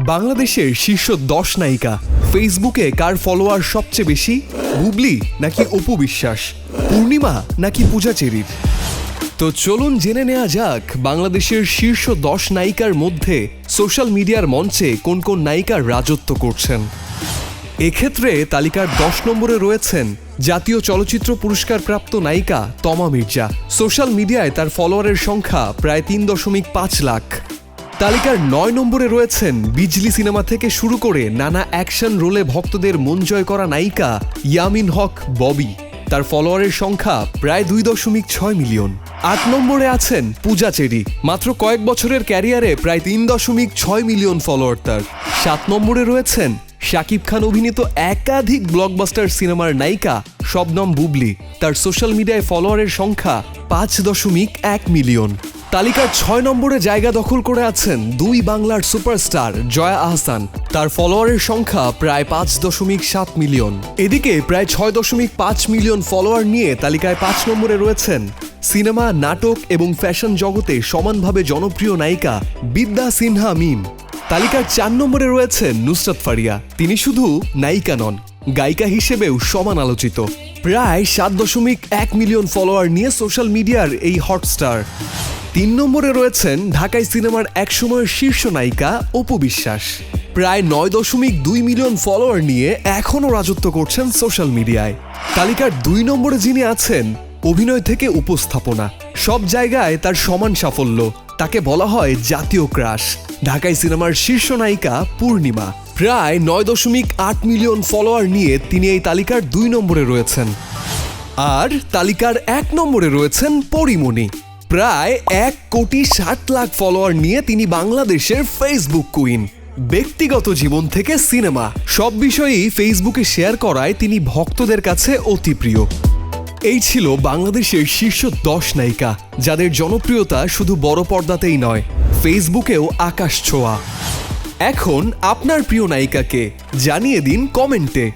বাংলাদেশের শীর্ষ দশ নায়িকা। ফেসবুকে কার ফলোয়ার সবচেয়ে বেশি? বুবলি নাকি অপু বিশ্বাস? পূর্ণিমা নাকি পূজা চেরির? তো চলুন জেনে নেওয়া যাক বাংলাদেশের শীর্ষ দশ নায়িকার মধ্যে সোশ্যাল মিডিয়ার মঞ্চে কোন কোন নায়িকার রাজত্ব করছেন। এক্ষেত্রে তালিকার দশ নম্বরে রয়েছেন জাতীয় চলচ্চিত্র পুরস্কার প্রাপ্ত নায়িকা তমা মির্জা। সোশ্যাল মিডিয়ায় তার ফলোয়ারের সংখ্যা প্রায় তিন দশমিক পাঁচ লাখ। তালিকার নয় নম্বরে রয়েছেন বিজলি সিনেমা থেকে শুরু করে নানা অ্যাকশন রোলে ভক্তদের মন জয় করা নায়িকা ইয়ামিন হক, ববি। তার ফলোয়ারের সংখ্যা প্রায় দুই দশমিক ছয় মিলিয়ন। আট নম্বরে আছেন পূজা চেরি। মাত্র কয়েক বছরের ক্যারিয়ারে প্রায় তিন দশমিক ছয় মিলিয়ন ফলোয়ার তার। সাত নম্বরে রয়েছেন শাকিব খান অভিনীত একাধিক ব্লকবাস্টার সিনেমার নায়িকা শবনম বুবলি। তার সোশ্যাল মিডিয়ায় ফলোয়ারের সংখ্যা পাঁচ দশমিক এক মিলিয়ন। তালিকার ছয় নম্বরে জায়গা দখল করে আছেন দুই বাংলার সুপারস্টার জয়া আহসান। তার ফলোয়ারের সংখ্যা প্রায় পাঁচ দশমিক সাত মিলিয়ন। এদিকে প্রায় ছয় দশমিক পাঁচ মিলিয়ন ফলোয়ার নিয়ে তালিকায় পাঁচ নম্বরে রয়েছেন সিনেমা, নাটক এবং ফ্যাশন জগতে সমানভাবে জনপ্রিয় নায়িকা বিদ্যা সিনহা মিম। তালিকার চার নম্বরে রয়েছেন নুসরাত ফারিয়া। তিনি শুধু নায়িকা নন, গায়িকা হিসেবেও সমান আলোচিত। প্রায় সাত দশমিক এক মিলিয়ন ফলোয়ার নিয়ে সোশ্যাল মিডিয়ার এই হটস্টার। তিন নম্বরে রয়েছেন ঢাকাই সিনেমার একসময়ের শীর্ষ নায়িকা অপু বিশ্বাস। প্রায় নয় দশমিক দুই মিলিয়ন ফলোয়ার নিয়ে এখনও রাজত্ব করছেন সোশ্যাল মিডিয়ায়। তালিকার দুই নম্বরে যিনি আছেন, অভিনয় থেকে উপস্থাপনা। সব জায়গায় তার সমান সাফল্য। তাকে বলা হয় জাতীয় ক্রাশ। ঢাকাই সিনেমার শীর্ষ নায়িকা পূর্ণিমা। প্রায় নয় দশমিক আট মিলিয়ন ফলোয়ার নিয়ে তিনি এই তালিকার দুই নম্বরে রয়েছেন। আর তালিকার এক নম্বরে রয়েছেন পরিমণি। প্রায় এক কোটি ষাট লাখ ফলোয়ার নিয়ে তিনি বাংলাদেশের ফেসবুক কুইন ব্যক্তিগত জীবন থেকে সিনেমা সব বিষয়েই ফেসবুকে শেয়ার করায় তিনি ভক্তদের কাছে অতি প্রিয়। এই ছিল বাংলাদেশের শীর্ষ দশ নায়িকা, যাদের জনপ্রিয়তা শুধু বড় পর্দাতেই নয় ফেসবুকেও আকাশ ছোঁয়া। এখন আপনার প্রিয় নায়িকাকে জানিয়ে দিন কমেন্টে।